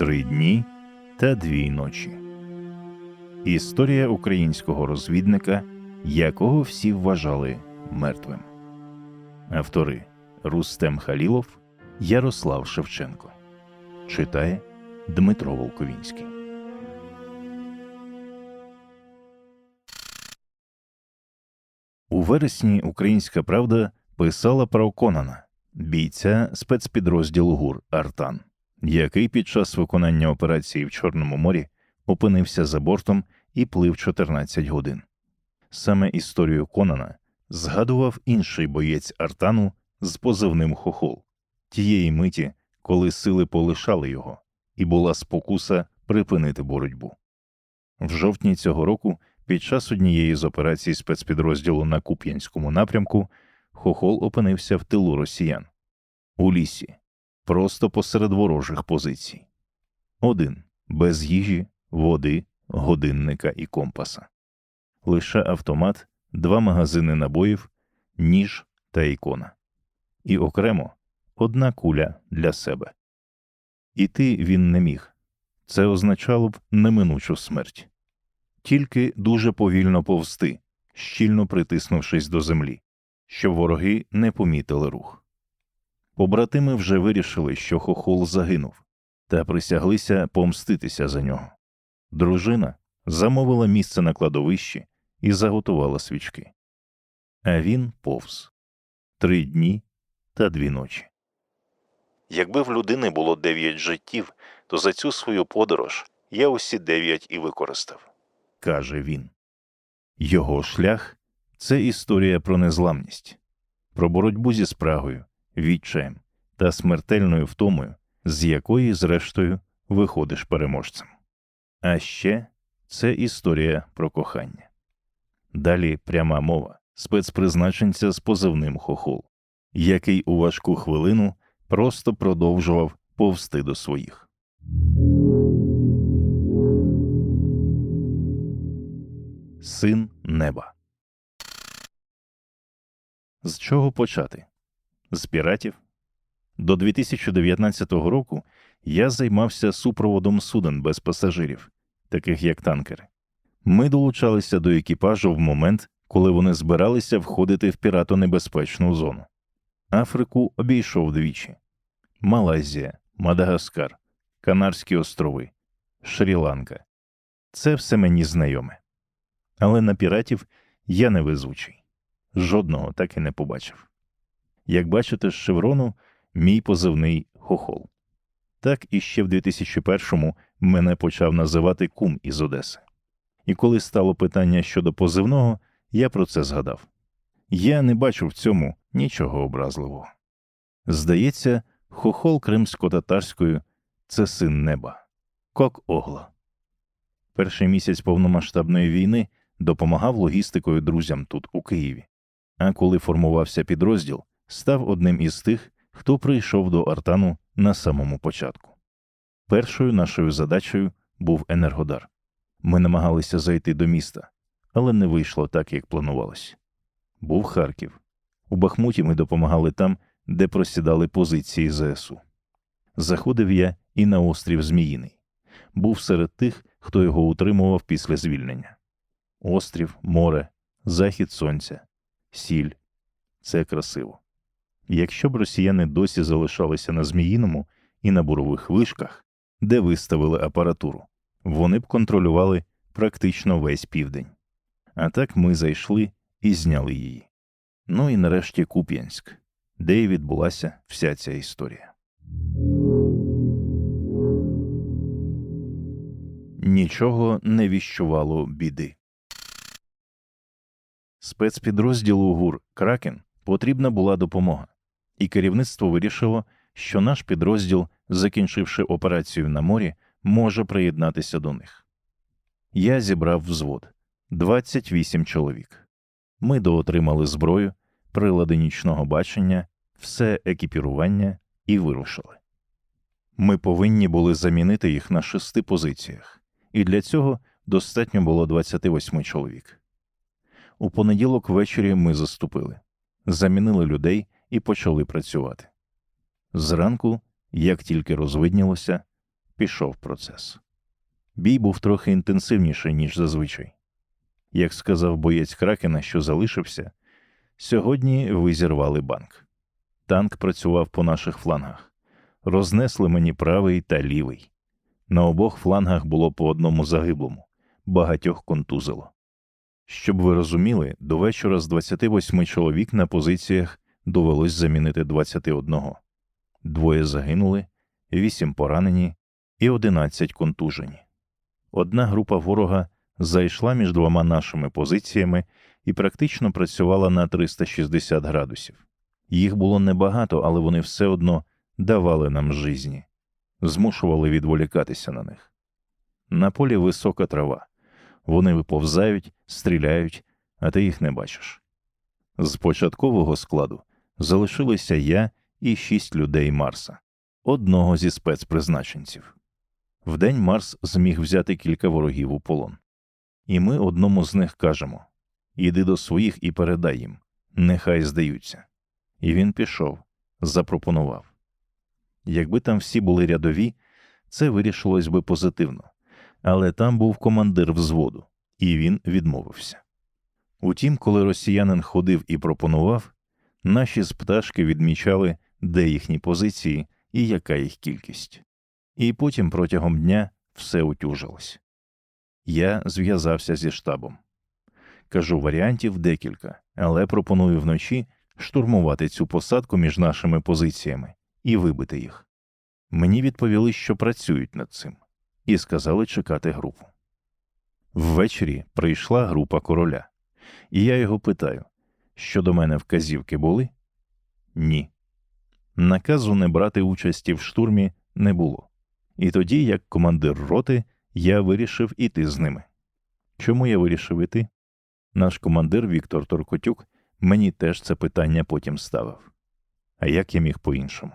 Три дні та дві ночі. Історія українського розвідника, якого всі вважали мертвим. Автори Рустем Халілов, Ярослав Шевченко. Читає Дмитро Волковінський. У вересні Українська Правда писала про Конана, бійця спецпідрозділу ГУР Артан, який під час виконання операції в Чорному морі опинився за бортом і плив 14 годин. Саме історію Конана згадував інший боєць Артану з позивним Хохол, тієї миті, коли сили полишали його, і була спокуса припинити боротьбу. В жовтні цього року, під час однієї з операцій спецпідрозділу на Куп'янському напрямку, Хохол опинився в тилу росіян у лісі, просто посеред ворожих позицій. Один без їжі, води, годинника і компаса. Лише автомат, два магазини набоїв, ніж та ікона. І окремо одна куля для себе. Іти він не міг. Це означало б неминучу смерть. Тільки дуже повільно повзти, щільно притиснувшись до землі, щоб вороги не помітили рух. Побратими вже вирішили, що хохол загинув, та присяглися помститися за нього. Дружина замовила місце на кладовищі і заготувала свічки. А він повз три дні та дві ночі. Якби в людини було дев'ять життів, то за цю свою подорож я усі дев'ять і використав, каже він. Його шлях це історія про незламність, про боротьбу зі спрагою, відчаєм та смертельною втомою, з якої, зрештою, виходиш переможцем. А ще це історія про кохання. Далі пряма мова спецпризначенця з позивним хохол, який у важку хвилину просто продовжував повсти до своїх. Син неба. З чого почати? З піратів? До 2019 року я займався супроводом суден без пасажирів, таких як танкери. Ми долучалися до екіпажу в момент, коли вони збиралися входити в піратонебезпечну зону. Африку обійшов двічі: Малайзія, Мадагаскар, Канарські острови, Шрі-Ланка. Це все мені знайоме. Але на піратів я невезучий. Жодного так і не побачив. Як бачите, з шеврону мій позивний хохол. Так і ще в 2001-му мене почав називати кум із Одеси. І коли стало питання щодо позивного, я про це згадав. Я не бачу в цьому нічого образливого. Здається, хохол кримсько-татарською це син неба, кок огла. Перший місяць повномасштабної війни допомагав логістикою друзям тут, у Києві. А коли формувався підрозділ, став одним із тих, хто прийшов до Артану на самому початку. Першою нашою задачею був Енергодар. Ми намагалися зайти до міста, але не вийшло так, як планувалось. Був Харків. У Бахмуті ми допомагали там, де просідали позиції ЗСУ. Заходив я і на острів Зміїний. Був серед тих, хто його утримував після звільнення. Острів, море, захід сонця, сіль це красиво. Якщо б росіяни досі залишалися на Зміїному і на бурових вишках, де виставили апаратуру, вони б контролювали практично весь південь. А так ми зайшли і зняли її. Ну і нарешті Куп'янськ, де і відбулася вся ця історія. Нічого не віщувало біди. Спецпідрозділу ГУР Кракен потрібна була допомога, і керівництво вирішило, що наш підрозділ, закінчивши операцію на морі, може приєднатися до них. Я зібрав взвод 28 чоловік. Ми доотримали зброю, прилади нічного бачення, все екіпірування і вирушили. Ми повинні були замінити їх на шести позиціях, і для цього достатньо було 28 чоловік. У понеділок ввечері ми заступили, замінили людей і почали працювати. Зранку, як тільки розвиднілося, пішов процес. Бій був трохи інтенсивніший, ніж зазвичай. Як сказав боєць Кракена, що залишився, сьогодні ви зірвали банк. Танк працював по наших флангах. Рознесли мені правий та лівий. На обох флангах було по одному загиблому, багатьох контузило. Щоб ви розуміли, до вечора з 28 чоловік на позиціях довелось замінити 21. Двоє загинули, вісім поранені і 11 контужені. Одна група ворога зайшла між двома нашими позиціями і практично працювала на 360 градусів. Їх було небагато, але вони все одно давали нам жизні, змушували відволікатися на них. На полі висока трава. Вони виповзають, стріляють, а ти їх не бачиш. З початкового складу залишилися я і шість людей Марса, одного зі спецпризначенців. Вдень Марс зміг взяти кілька ворогів у полон. І ми одному з них кажемо Іди до своїх і передай їм, нехай здаються. І він пішов, запропонував. Якби там всі були рядові, це вирішилось би позитивно, але там був командир взводу, і він відмовився. Утім, коли росіянин ходив і пропонував, наші з пташки відмічали, де їхні позиції і яка їх кількість. І потім протягом дня все утюжилось. Я зв'язався зі штабом. Кажу, варіантів декілька, але пропоную вночі штурмувати цю посадку між нашими позиціями і вибити їх. Мені відповіли, що працюють над цим, і сказали чекати групу. Ввечері прийшла група короля, і я його питаю, що до мене вказівки були? Ні. Наказу не брати участі в штурмі не було. І тоді, як командир роти, я вирішив іти з ними. Чому я вирішив іти? Наш командир Віктор Торкотюк мені теж це питання потім ставив. А як я міг по-іншому?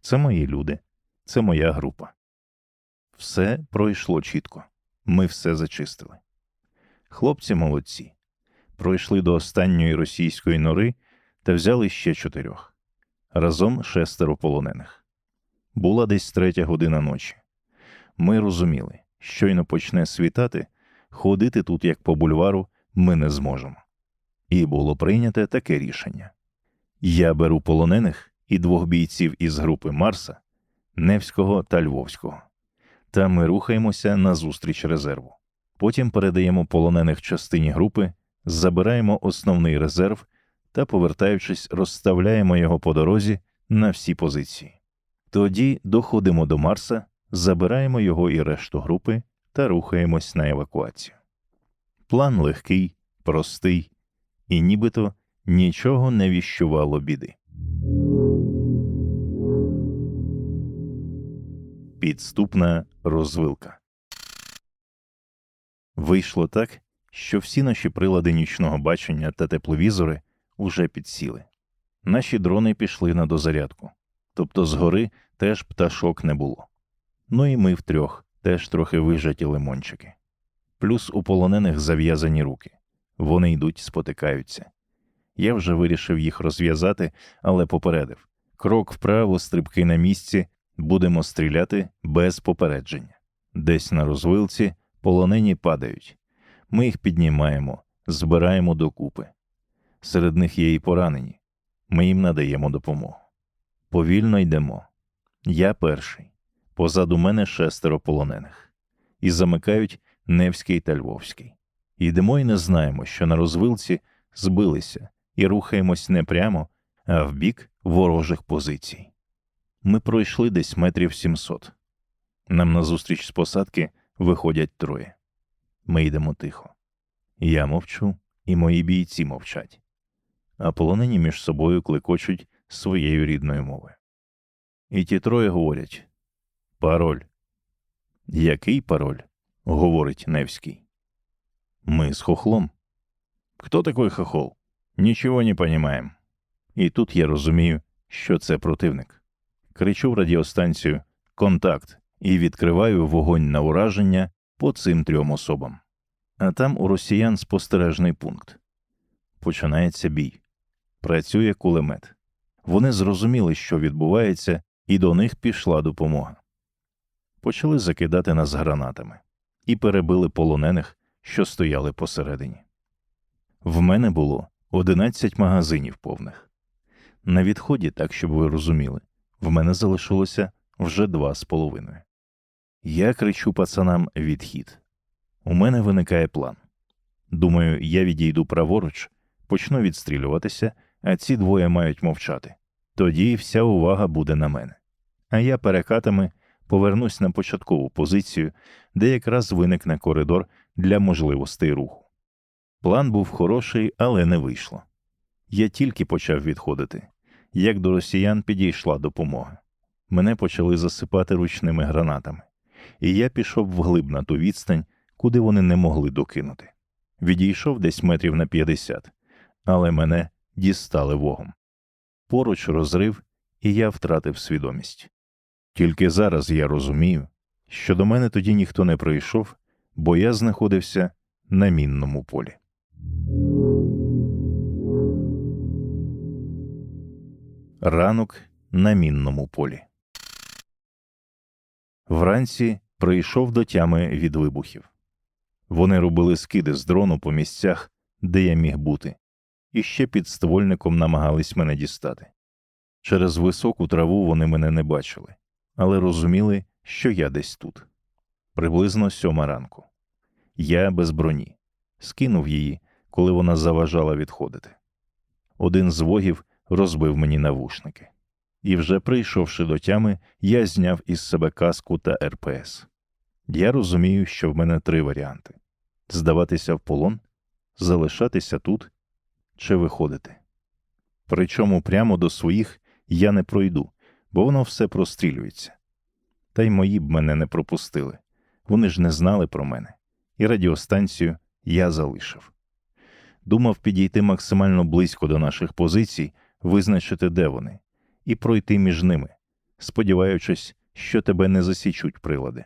Це мої люди, це моя група. Все пройшло чітко. Ми все зачистили. Хлопці молодці. Пройшли до останньої російської нори та взяли ще чотирьох. Разом шестеро полонених. Була десь третя година ночі. Ми розуміли, щойно почне світати, ходити тут, як по бульвару, ми не зможемо. І було прийняте таке рішення: я беру полонених і двох бійців із групи Марса, Невського та Львовського, та ми рухаємося на зустріч резерву. Потім передаємо полонених частині групи, забираємо основний резерв та, повертаючись, розставляємо його по дорозі на всі позиції. Тоді доходимо до Марса, забираємо його і решту групи та рухаємось на евакуацію. План легкий, простий і нібито нічого не віщувало біди. Підступна розвилка. Вийшло так, що всі наші прилади нічного бачення та тепловізори уже підсіли. Наші дрони пішли на дозарядку, тобто згори теж пташок не було. Ну і ми втрьох теж трохи вижаті лимончики. Плюс у полонених зав'язані руки. Вони йдуть, спотикаються. Я вже вирішив їх розв'язати, але попередив крок вправо, стрибки на місці, будемо стріляти без попередження. Десь на розвилці полонені падають. Ми їх піднімаємо, збираємо докупи. Серед них є і поранені. Ми їм надаємо допомогу. Повільно йдемо. Я перший. Позаду мене шестеро полонених. І замикають Невський та Львовський. Йдемо і не знаємо, що на розвилці збилися і рухаємось не прямо, а в бік ворожих позицій. Ми пройшли десь метрів сімсот. Нам назустріч з посадки виходять троє. Ми йдемо тихо. Я мовчу, і мої бійці мовчать, а полонені між собою клекочуть своєю рідною мовою. І ті троє говорять Пароль. Який пароль? говорить Невський. Мы с хохлом. Кто такой хохол? Нічого не понімаємо. І тут я розумію, що це противник. Кричу в радіостанцію Контакт і відкриваю вогонь на ураження по цим трьом особам. А там у росіян спостережний пункт. Починається бій. Працює кулемет. Вони зрозуміли, що відбувається, і до них пішла допомога. почали закидати нас гранатами і перебили полонених, що стояли посередині. В мене було 11 магазинів повних. На відході, так щоб ви розуміли, в мене залишилося вже два з половиною. Я кричу пацанам відхід. У мене виникає план. Думаю, я відійду праворуч, почну відстрілюватися, а ці двоє мають мовчати. Тоді вся увага буде на мене. А я перекатами повернусь на початкову позицію, де якраз виникне коридор для можливостей руху. План був хороший, але не вийшло. Я тільки почав відходити, як до росіян підійшла допомога. Мене почали засипати ручними гранатами, і я пішов вглиб на ту відстань, куди вони не могли докинути. Відійшов десь метрів на 50, але мене дістали вогом. Поруч розрив, і я втратив свідомість. Тільки зараз я розумію, що до мене тоді ніхто не прийшов, бо я знаходився на мінному полі. Ранок на мінному полі. Вранці прийшов до тями від вибухів. Вони робили скиди з дрону по місцях, де я міг бути, і ще під ствольником намагались мене дістати. Через високу траву вони мене не бачили, але розуміли, що я десь тут. Приблизно сьома ранку. Я без броні, скинув її, коли вона заважала відходити. Один з вогів розбив мені навушники, і, вже прийшовши до тями, я зняв із себе каску та РПС. Я розумію, що в мене три варіанти: здаватися в полон, залишатися тут чи виходити. Причому прямо до своїх я не пройду, бо воно все прострілюється. Та й мої б мене не пропустили. Вони ж не знали про мене, і радіостанцію я залишив. Думав підійти максимально близько до наших позицій, визначити, де вони, і пройти між ними, сподіваючись, що тебе не засічуть прилади.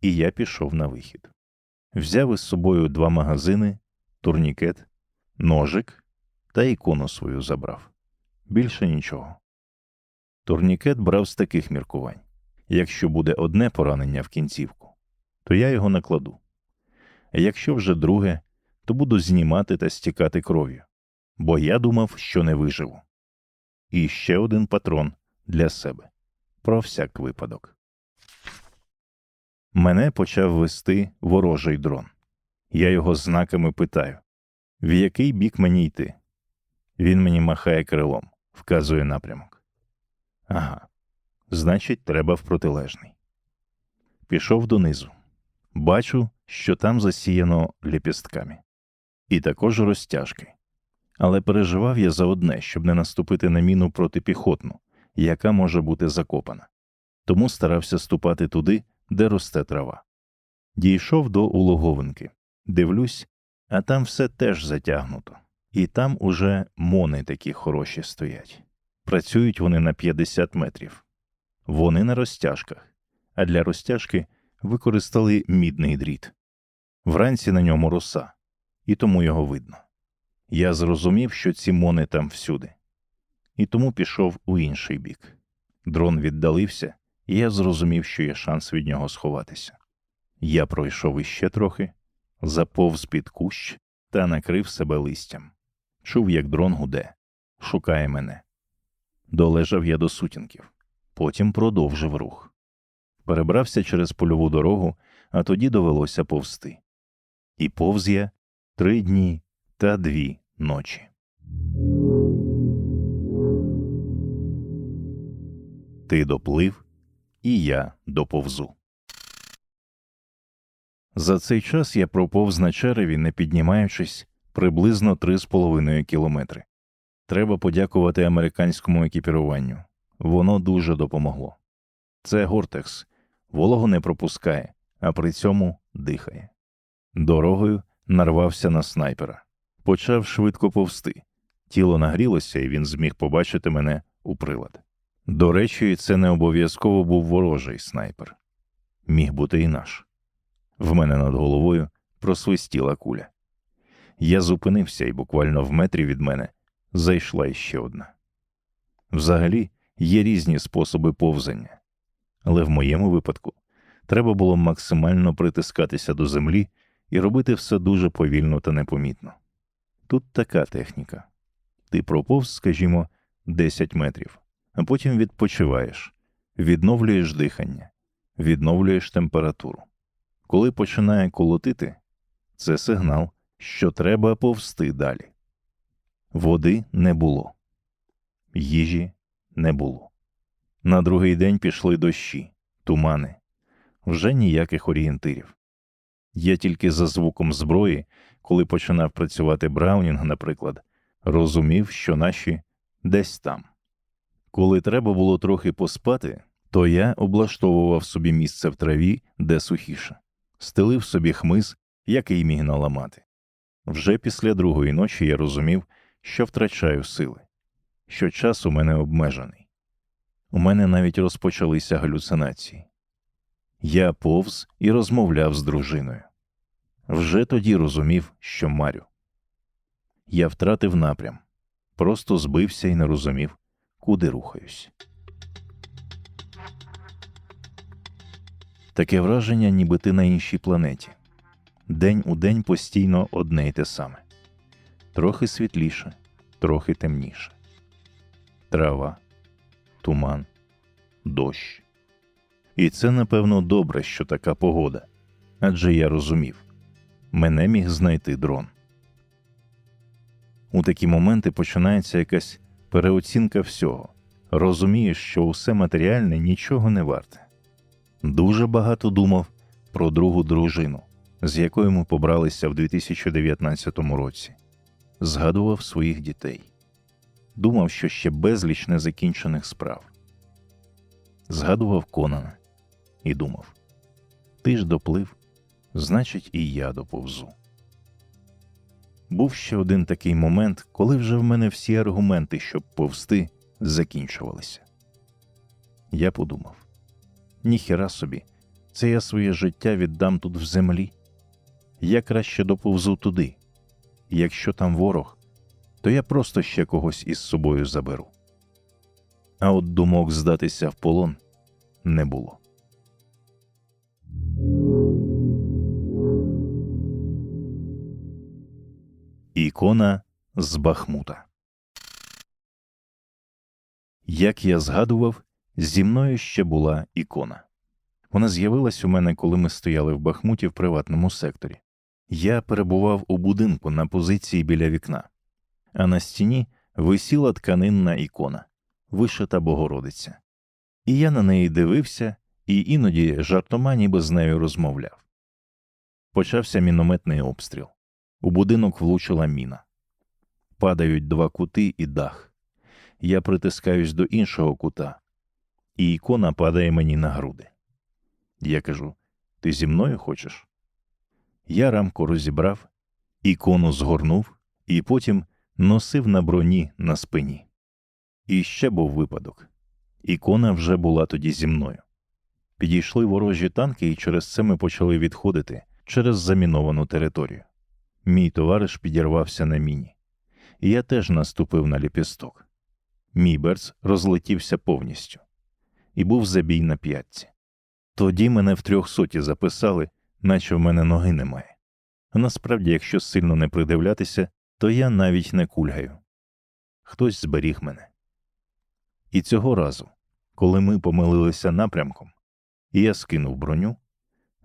І я пішов на вихід. Взяв із собою два магазини, турнікет, ножик та ікону свою забрав. Більше нічого. Турнікет брав з таких міркувань якщо буде одне поранення в кінцівку, то я його накладу. А якщо вже друге, то буду знімати та стікати кров'ю, бо я думав, що не виживу. І ще один патрон для себе про всяк випадок. Мене почав вести ворожий дрон. Я його знаками питаю в який бік мені йти? Він мені махає крилом, вказує напрямок. Ага, значить, треба в протилежний. Пішов донизу. Бачу, що там засіяно ліпістками, і також розтяжки. Але переживав я за одне, щоб не наступити на міну протипіхотну, яка може бути закопана. Тому старався ступати туди, де росте трава. Дійшов до улоговинки. Дивлюсь, а там все теж затягнуто. І там уже мони такі хороші стоять. Працюють вони на 50 метрів. Вони на розтяжках, а для розтяжки використали мідний дріт. Вранці на ньому роса, і тому його видно. Я зрозумів, що ці мони там всюди, і тому пішов у інший бік. Дрон віддалився, і я зрозумів, що є шанс від нього сховатися. Я пройшов іще трохи, заповз під кущ та накрив себе листям. Чув, як дрон гуде, шукає мене. Долежав я до сутінків, потім продовжив рух. Перебрався через польову дорогу, а тоді довелося повсти. І повз я три дні та дві ночі. Ти доплив, і я доповзу. За цей час я проповз на череві, не піднімаючись, приблизно 3,5 кілометри. Треба подякувати американському екіпіруванню. Воно дуже допомогло. Це Гортекс, вологу не пропускає, а при цьому дихає. Дорогою нарвався на снайпера, почав швидко повсти. Тіло нагрілося, і він зміг побачити мене у прилад. До речі, це не обов'язково був ворожий снайпер, міг бути і наш. В мене над головою просвистіла куля. Я зупинився, і буквально в метрі від мене зайшла іще одна. Взагалі є різні способи повзання, але в моєму випадку треба було максимально притискатися до землі і робити все дуже повільно та непомітно. Тут така техніка. Ти проповз, скажімо, 10 метрів, а потім відпочиваєш, відновлюєш дихання, відновлюєш температуру. Коли починає колотити, це сигнал, що треба повсти далі. Води не було, їжі не було. На другий день пішли дощі, тумани, вже ніяких орієнтирів. Я тільки за звуком зброї, коли починав працювати Браунінг, наприклад, розумів, що наші десь там. Коли треба було трохи поспати, то я облаштовував собі місце в траві, де сухіше, стелив собі хмиз, який міг наламати. Вже після другої ночі я розумів, що втрачаю сили, що час у мене обмежений. У мене навіть розпочалися галюцинації. Я повз і розмовляв з дружиною. Вже тоді розумів, що марю. Я втратив напрям, просто збився і не розумів, куди рухаюсь. Таке враження, ніби ти на іншій планеті. День у день постійно одне й те саме. Трохи світліше, трохи темніше. Трава, туман, дощ. І це, напевно, добре, що така погода. Адже я розумів мене міг знайти дрон. У такі моменти починається якась переоцінка всього. Розумієш, що усе матеріальне нічого не варте. Дуже багато думав про другу дружину, з якою ми побралися в 2019 році, згадував своїх дітей, думав, що ще безліч незакінчених справ. Згадував Конана і думав: ти ж доплив, значить, і я доповзу. Був ще один такий момент, коли вже в мене всі аргументи, щоб повсти, закінчувалися. Я подумав ніхера собі, це я своє життя віддам тут в землі. Я краще доповзу туди. Якщо там ворог, то я просто ще когось із собою заберу. А от думок здатися в полон не було. Ікона з Бахмута. Як я згадував, зі мною ще була ікона. Вона з'явилась у мене, коли ми стояли в Бахмуті в приватному секторі. Я перебував у будинку на позиції біля вікна, а на стіні висіла тканинна ікона, вишита Богородиця. І я на неї дивився і іноді жартома ніби з нею розмовляв. Почався мінометний обстріл. У будинок влучила міна. Падають два кути і дах. Я притискаюсь до іншого кута, і ікона падає мені на груди. Я кажу: Ти зі мною хочеш? Я рамку розібрав, ікону згорнув і потім носив на броні на спині. І ще був випадок ікона вже була тоді зі мною. Підійшли ворожі танки, і через це ми почали відходити через заміновану територію. Мій товариш підірвався на міні, я теж наступив на ліпісток. Мій берц розлетівся повністю і був забій на п'ятці. Тоді мене в трьохсоті записали, наче в мене ноги немає. А насправді, якщо сильно не придивлятися, то я навіть не кульгаю. Хтось зберіг мене. І цього разу, коли ми помилилися напрямком, і я скинув броню,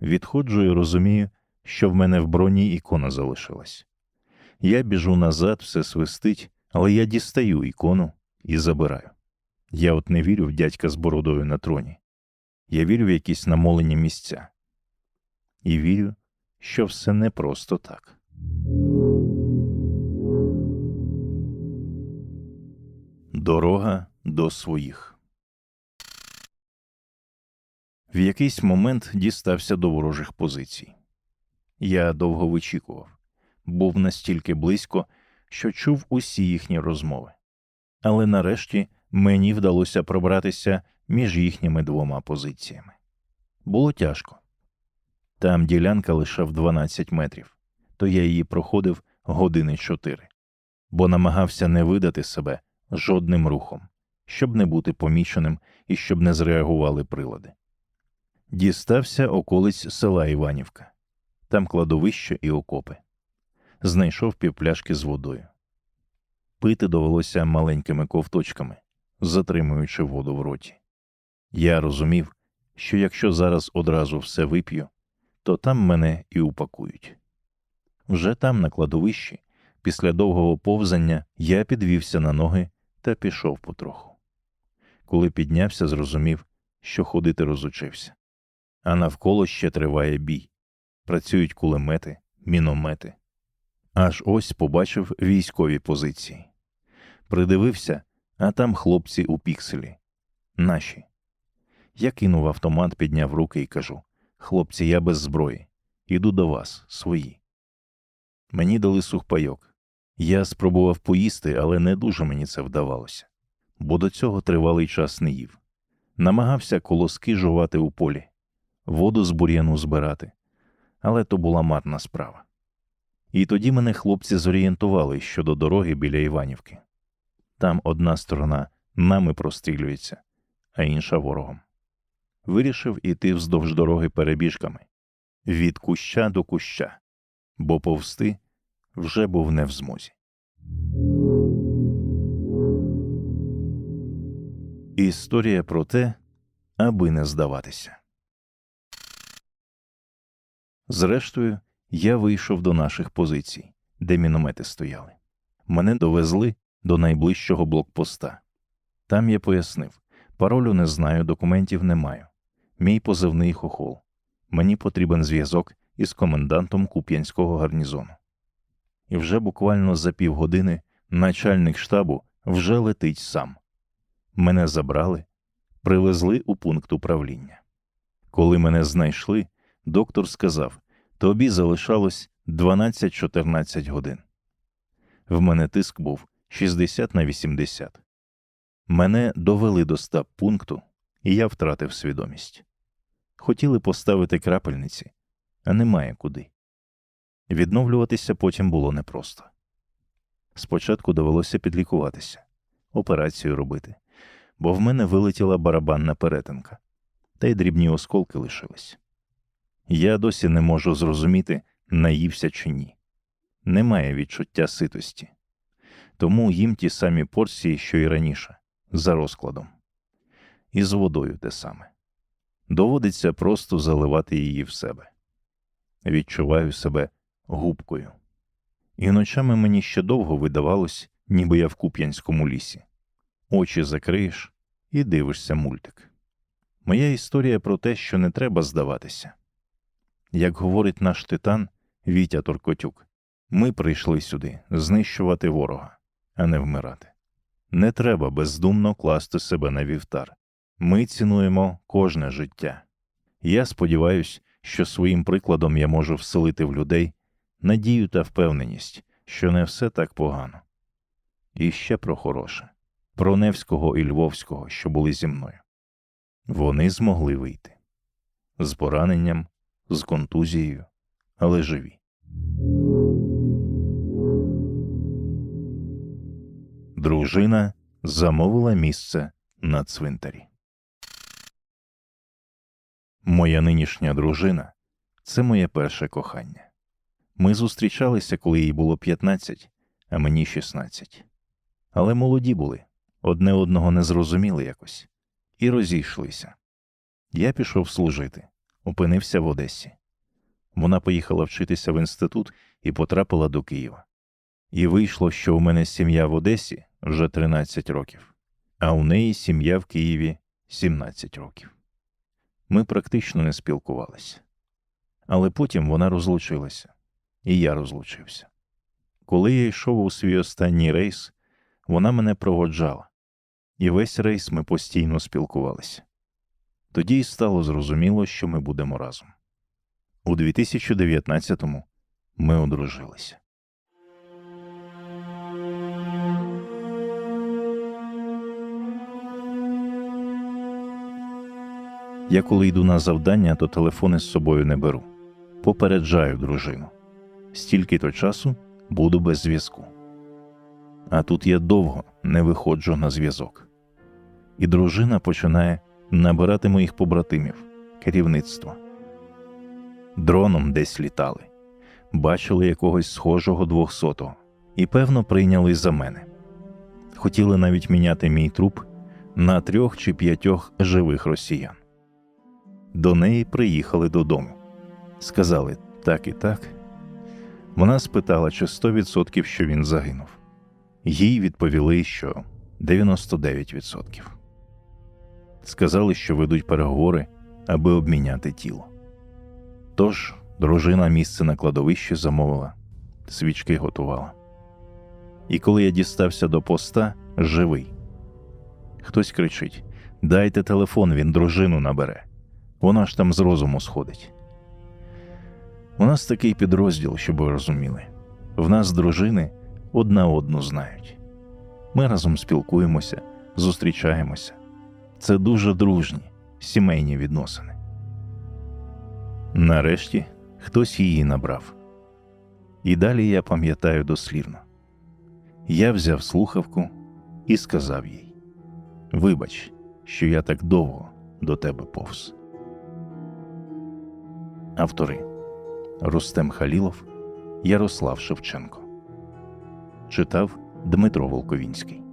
відходжу і розумію, що в мене в броні ікона залишилась. Я біжу назад, все свистить, але я дістаю ікону і забираю. Я от не вірю в дядька з бородою на троні. Я вірю в якісь намолені місця. І вірю, що все не просто так. Дорога до своїх. В якийсь момент дістався до ворожих позицій. Я довго вичікував, був настільки близько, що чув усі їхні розмови. Але нарешті мені вдалося пробратися між їхніми двома позиціями. Було тяжко. Там ділянка лише в 12 метрів, то я її проходив години чотири, бо намагався не видати себе жодним рухом, щоб не бути поміченим і щоб не зреагували прилади. Дістався околиць села Іванівка. Там кладовище і окопи. Знайшов півпляшки з водою. Пити довелося маленькими ковточками, затримуючи воду в роті. Я розумів, що якщо зараз одразу все вип'ю, то там мене і упакують. Вже там, на кладовищі, після довгого повзання, я підвівся на ноги та пішов потроху. Коли піднявся, зрозумів, що ходити розучився. А навколо ще триває бій. Працюють кулемети, міномети. Аж ось побачив військові позиції. Придивився, а там хлопці у пікселі. Наші. Я кинув автомат, підняв руки і кажу: Хлопці, я без зброї. Іду до вас, свої. Мені дали сухпайок. Я спробував поїсти, але не дуже мені це вдавалося, бо до цього тривалий час не їв. Намагався колоски жувати у полі, воду з бур'яну збирати, але то була марна справа. І тоді мене хлопці зорієнтували щодо дороги біля Іванівки. Там одна сторона нами прострілюється, а інша ворогом. Вирішив іти вздовж дороги перебіжками від куща до куща, бо повсти вже був не в змозі. Історія про те, аби не здаватися. Зрештою, я вийшов до наших позицій, де міномети стояли. Мене довезли до найближчого блокпоста. Там я пояснив паролю не знаю, документів не маю. Мій позивний хохол. Мені потрібен зв'язок із комендантом Куп'янського гарнізону. І вже буквально за півгодини начальник штабу вже летить сам. Мене забрали, привезли у пункт управління. Коли мене знайшли, доктор сказав: тобі залишалось 12-14 годин. В мене тиск був 60 на 80. Мене довели до стаб пункту, і я втратив свідомість. Хотіли поставити крапельниці, а немає куди. Відновлюватися потім було непросто. Спочатку довелося підлікуватися, операцію робити, бо в мене вилетіла барабанна перетинка, та й дрібні осколки лишились. Я досі не можу зрозуміти, наївся чи ні. Немає відчуття ситості, тому їм ті самі порції, що й раніше, за розкладом, і з водою те саме. Доводиться просто заливати її в себе. Відчуваю себе губкою. І ночами мені ще довго видавалось, ніби я в Куп'янському лісі. Очі закриєш і дивишся мультик. Моя історія про те, що не треба здаватися. Як говорить наш титан Вітя Торкотюк, ми прийшли сюди знищувати ворога, а не вмирати. Не треба бездумно класти себе на вівтар. Ми цінуємо кожне життя. Я сподіваюся, що своїм прикладом я можу вселити в людей надію та впевненість, що не все так погано. І ще про хороше, про Невського і Львовського, що були зі мною. Вони змогли вийти з пораненням, з контузією, але живі. Дружина замовила місце на цвинтарі. Моя нинішня дружина це моє перше кохання. Ми зустрічалися, коли їй було 15, а мені 16. Але молоді були, одне одного не зрозуміли якось, і розійшлися. Я пішов служити, опинився в Одесі. Вона поїхала вчитися в інститут і потрапила до Києва. І вийшло, що у мене сім'я в Одесі вже 13 років, а у неї сім'я в Києві 17 років. Ми практично не спілкувалися. Але потім вона розлучилася, і я розлучився. Коли я йшов у свій останній рейс, вона мене проводжала, і весь рейс ми постійно спілкувалися. Тоді й стало зрозуміло, що ми будемо разом. У 2019-му ми одружилися. Я коли йду на завдання, то телефони з собою не беру. Попереджаю дружину. Стільки то часу буду без зв'язку. А тут я довго не виходжу на зв'язок. І дружина починає набирати моїх побратимів, керівництво. Дроном десь літали, бачили якогось схожого двохсотого і, певно, прийняли за мене. Хотіли навіть міняти мій труп на трьох чи п'ятьох живих росіян. До неї приїхали додому. Сказали так і так. Вона спитала, чи 100% що він загинув. Їй відповіли, що 99%. Сказали, що ведуть переговори, аби обміняти тіло. Тож дружина місце на кладовищі замовила, свічки готувала. І коли я дістався до поста, живий. Хтось кричить: Дайте телефон, він дружину набере. Вона ж там з розуму сходить. У нас такий підрозділ, щоб ви розуміли. В нас дружини одна одну знають. Ми разом спілкуємося, зустрічаємося. Це дуже дружні, сімейні відносини. Нарешті хтось її набрав. І далі я пам'ятаю дослівно. Я взяв слухавку і сказав їй: Вибач, що я так довго до тебе повз. Автори Рустем Халілов, Ярослав Шевченко. Читав Дмитро Волковінський.